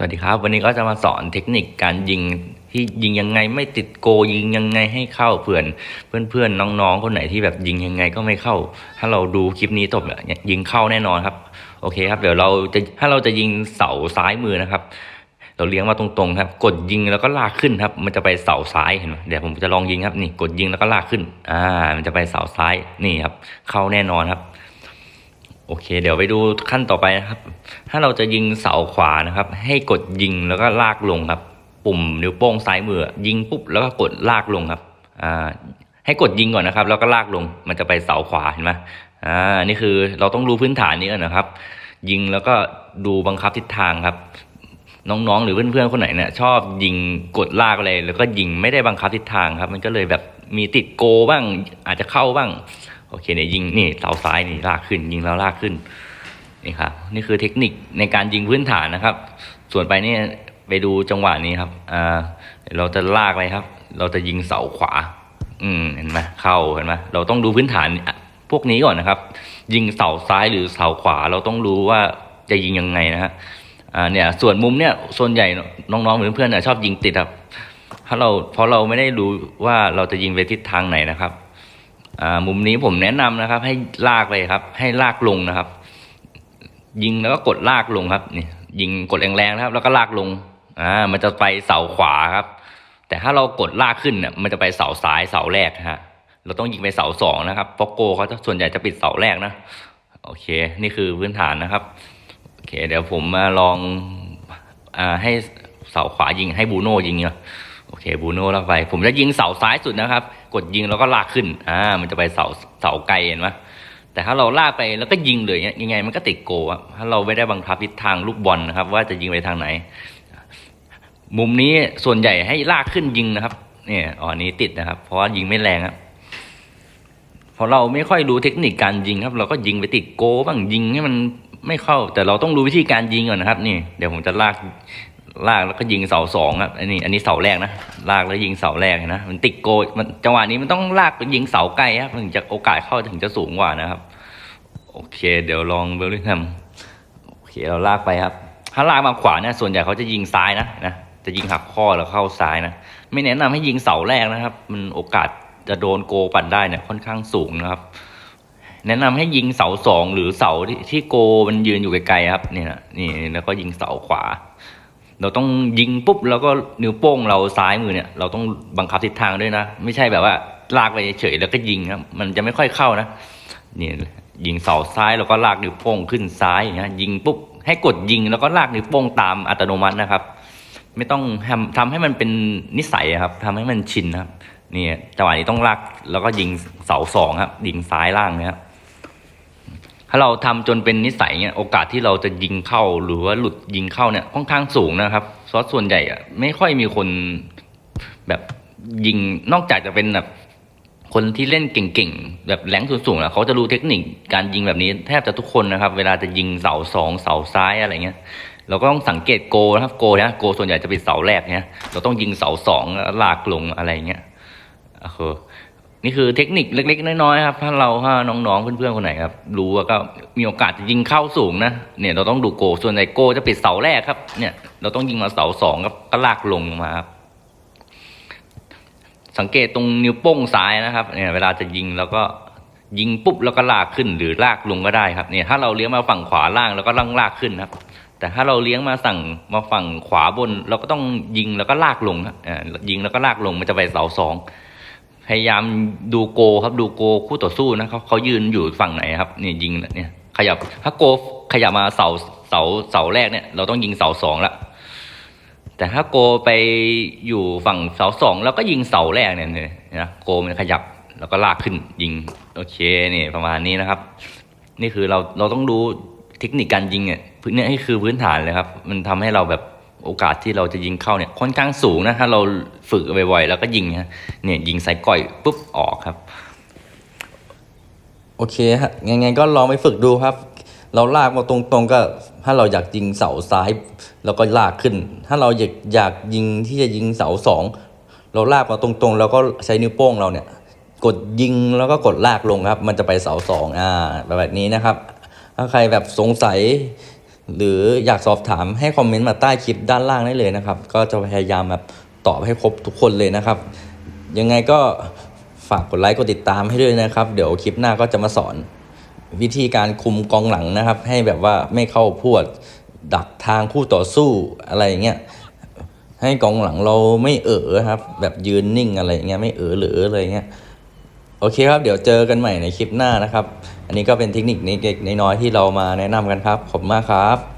สวัสดีครับ วันนี้ก็จะมาสอนเทคนิคการยิงที่ยิงยังไงไม่ติดโกยิงยังไงให้เข้าเพื่อนเพื่อนเพื่อนๆน้องๆ คนไหนที่แบบยิงยังไงก็ไม่เข้า ถ้าเราดูคลิปนี้จบเนี่ยยิงเข้าแน่นอนครับ โอเคครับ เดี๋ยวเราจะถ้าเราจะยิงเสาซ้ายมือนะครับ เราเลี้ยงมาตรงๆครับ กดยิงแล้วก็ลากขึ้นครับ มันจะไปเสาซ้ายเห็นไหมเดี๋ยวผมจะลองยิงครับนี่กดยิงแล้วก็ลากขึ้นอ่ามันจะไปเสาซ้ายนี่ครับ เข้าแน่นอนครับ โอเค เดี๋ยวไปดูขั้นต่อไปนะครับ ถ้าเราจะยิงเสาขวานะครับ ให้กดยิงแล้วก็ลากลงครับ ปุ่มนิ้วโป้งซ้ายมือ ยิงปุ๊บแล้วก็กดลากลงครับอ่าให้กดยิงก่อนนะครับ แล้วก็ลากลงมันจะไปเสาขวาเห็นไหมอ่านี่คือเราต้องรู้พื้นฐานนี้ก่อนนะครับ ยิงแล้วก็ดูบังคับทิศทางครับ น้องๆ หรือเพื่อนๆคนไหนเนี่ยชอบยิงกดลากอะไรแล้วก็ยิงไม่ได้บังคับทิศทางครับ มันก็เลยแบบมีติดโกบ้าง อาจจะเข้าบ้าง โอเคเนี่ยยิงนี่เสาซ้ายนี่ลากขึ้น ยิงแล้วลากขึ้นนี่ครับนี่คือเทคนิคในการยิงพื้นฐานนะครับ ส่วนไปนี่ไปดูจังหวะนี้ครับอ่าเราจะลากไปครับ เราจะยิงเสาขวา อืมเห็นไหมเข้าเห็นไหมเราต้องดูพื้นฐานพวกนี้ก่อนนะครับ ยิงเสาซ้ายหรือเสาขวา เราต้องรู้ว่าจะยิงยังไงนะฮะอ่าเนี่ยส่วนมุมเนี่ยส่วนใหญ่น้องๆหรือเพื่อนๆน่ะชอบยิงติดครับ ถ้าเราเพราะเราไม่ได้รู้ว่าเราจะยิงไปทิศทางไหนนะครับ มุมนี้ผมแนะนำนะครับ ให้ลากไปครับ ให้ลากลงนะครับ ยิงแล้วก็กดลากลงครับนี่ยิงกดแรงๆนะครับ แล้วก็ลากลงอ่ามันจะไปเสาขวาครับ แต่ถ้าเรากดลากขึ้นเนี่ยมันจะไปเสาซ้ายเสาแรกฮะเราต้องยิงไปเสาสองนะครับเพราะโกเขาส่วนใหญ่จะปิดเสาแรกนะโอเค นี่คือพื้นฐานนะครับโอเค เดี๋ยวผมมาลองอ่าให้เสาขวายิงให้บูโน่ยิงเนาะ โอเคบูโน่ลากไป ผมจะยิงเสาซ้ายสุดนะครับ กดยิงแล้วก็ลากขึ้นอ่ามันจะไปเสาเสาไกลเห็นไหมแต่ถ้าเราลากไปแล้วก็ยิงเลยยยังไงมันก็ติดโกะถ้าเราไม่ได้บังคับทิศทางลูกบอลนะครับ ว่าจะยิงไปทางไหน มุมนี้ส่วนใหญ่ให้ลากขึ้นยิงนะครับ เนี่ยอ๋อนนี้ติดนะครับ เพราะว่ายิงไม่แรงครับพราะเราไม่ค่อยรู้เทคนิคการยิงครับ เราก็ยิงไปติดโกบ้างยิงให้มันไม่เข้า แต่เราต้องรู้วิธีการยิงก่อนนะครับ นี่ เดี๋ยวผมจะลาก ลากแล้วก็ยิงเสาสองครับอันนี้อันนี้เสาแรกนะลากแล้วยิงเสาแรกนะมันติดโกมันจังหวะนี้มันต้องลากไปยิงเสาไกลครับถึงจะโอกาสเข้าถึงจะสูงกว่านะครับ โอเค เดี๋ยวลองเบลลิงแฮมโอเคเราลากไปครับ ถ้าลากมาขวาเนี่ยส่วนใหญ่เขาจะยิงซ้ายนะนะจะยิงหักข้อแล้วเข้าซ้ายนะไม่แนะนำให้ยิงเสาแรกนะครับ มันโอกาสจะโดนโกปั่นได้เนี่ยค่อนข้างสูงนะครับ แนะนำให้ยิงเสาสองหรือเสาที่ที่โกมันยืนอยู่ไกลๆครับเนี่นะนี่แล้วก็ยิงเสาขวา เราต้องยิงปุ๊บแล้วก็นิ้วโป้งเราซ้ายมือเนี่ย เราต้องบังคับทิศทางด้วยนะ ไม่ใช่แบบว่าลากไปเฉยแล้วก็ยิงครับ มันจะไม่ค่อยเข้านะนี่ยิงเสาซ้ายแล้วก็ลากนิ้วโป้งขึ้นซ้ายอย่างเงี้ยยิงปุ๊บให้กดยิงแล้วก็ลากนิ้วโป้งตามอัตโนมัตินะครับ ไม่ต้องทำทำให้มันเป็นนิสัยครับทำให้มันชินนะครับนี่จังหวะนี้ต้องลากแล้วก็ยิงเสาสองครับยิงซ้ายล่างนะครับ ถ้าเราทำจนเป็นนิสัยเนี่ยโอกาสที่เราจะยิงเข้าหรือว่าหลุดยิงเข้าเนี่ยค่อนข้างสูงนะครับเพราะส่วนใหญ่อะไม่ค่อยมีคนแบบยิงนอกจากจะเป็นแบบคนที่เล่นเก่งๆแบบแรงสูงๆแล้วเขาจะรู้เทคนิคการยิงแบบนี้แทบจะทุกคนนะครับ เวลาจะยิงเสาสองเสาซ้ายอะไรเงี้ยเราก็ต้องสังเกตโกนะครับโกนะโกส่วนใหญ่จะเป็นเสาแรกเนี่ยเราต้องยิงเสาสองลากลงอะไรเงี้ยโอ้โห นี่คือเทคนิคเล็ก ๆ น้อยๆครับถ้าเราถ้าน้องๆเพื่อนๆคนไหนครับรู้ว่าก็มีโอกาสจะยิงเข้าสูงนะเนี่ยเราต้องดูโกส่วนใหญ่โกจะปิดเสาแรกครับเนี่ย เราต้องยิงมาเสาสองครับก็ลากลงมาครับสังเกตตรงนิ้วโป้งซ้ายนะครับเนี่ยเวลาจะยิงแล้วก็ยิงปุ๊บแล้วก็ลากขึ้นหรือลากลงก็ได้ครับเนี่ยถ้าเราเลี้ยงมาฝั่งขวาล่างแล้วก็ล่างลากขึ้นครับ แต่ถ้าเราเลี้ยงมาสั่งมาฝั่งขวาบน เราก็ต้องยิงแล้วก็ลากลงครับอ่ายิงแล้วก็ลากลงมันจะไปเสาสอง พยายามดูโกครับดูโกคู่ต่อสู้นะเขาเขายืนอยู่ฝั่งไหนครับเนี่ยยิงเนี่ยขยับถ้าโกขยับมาเสาเสาเสาแรกเนี่ย เราต้องยิงเสาสองละแต่ถ้าโกไปอยู่ฝั่งเสาสองแล้วก็ยิงเสาแรกเนี่ยนะโกมันขยับแล้วก็ลากขึ้นยิงโอเคเนี่ยประมาณนี้นะครับ นี่คือเราเราต้องดูเทคนิคการยิงเนี่ยพื้นเนี่ยคือพื้นฐานเลยครับ มันทำให้เราแบบ โอกาสที่เราจะยิงเข้าเนี่ยค่อนข้างสูงนะถ้าเราฝึกบ่อยๆ แล้วก็ยิงนะเนี่ยยิงใส่ก้อยปุ๊บออกครับ โอเคฮะยังไงก็ลองไปฝึกดูครับ เราลากมาตรงๆก็ ถ้าเราอยากยิงเสาซ้ายเราก็ลากขึ้น ถ้าเราอยากอยากยิงที่จะยิงเสาสองเราลากมาตรงๆ แล้วก็ใช้นิ้วโป้งเราเนี่ย กดยิงแล้วก็กดลากลงครับ มันจะไปเสาสองอ่าแบบนี้นะครับ ถ้าใครแบบสงสัย หรืออยากสอบถามให้คอมเมนต์มาใต้คลิปด้านล่างได้เลยนะครับ ก็จะพยายามแบบตอบให้ครบทุกคนเลยนะครับ ยังไงก็ฝากกดไลค์กดติดตามให้ด้วยนะครับ เดี๋ยวคลิปหน้าก็จะมาสอน วิธีการคุมกองหลังนะครับ ให้แบบว่าไม่เข้าพวด ดักทางคู่ต่อสู้อะไรอย่างเงี้ยให้กองหลังเราไม่เออครับ แบบยืนนิ่งอะไรอย่างเงี้ยไม่เออหรืออะไรเงี้ย โอเคครับ เดี๋ยวเจอกันใหม่ในคลิปหน้านะครับ อันนี้ก็เป็นเทคนิคเล็กๆน้อยๆที่เรามาแนะนำกันครับ ขอบคุณมากครับ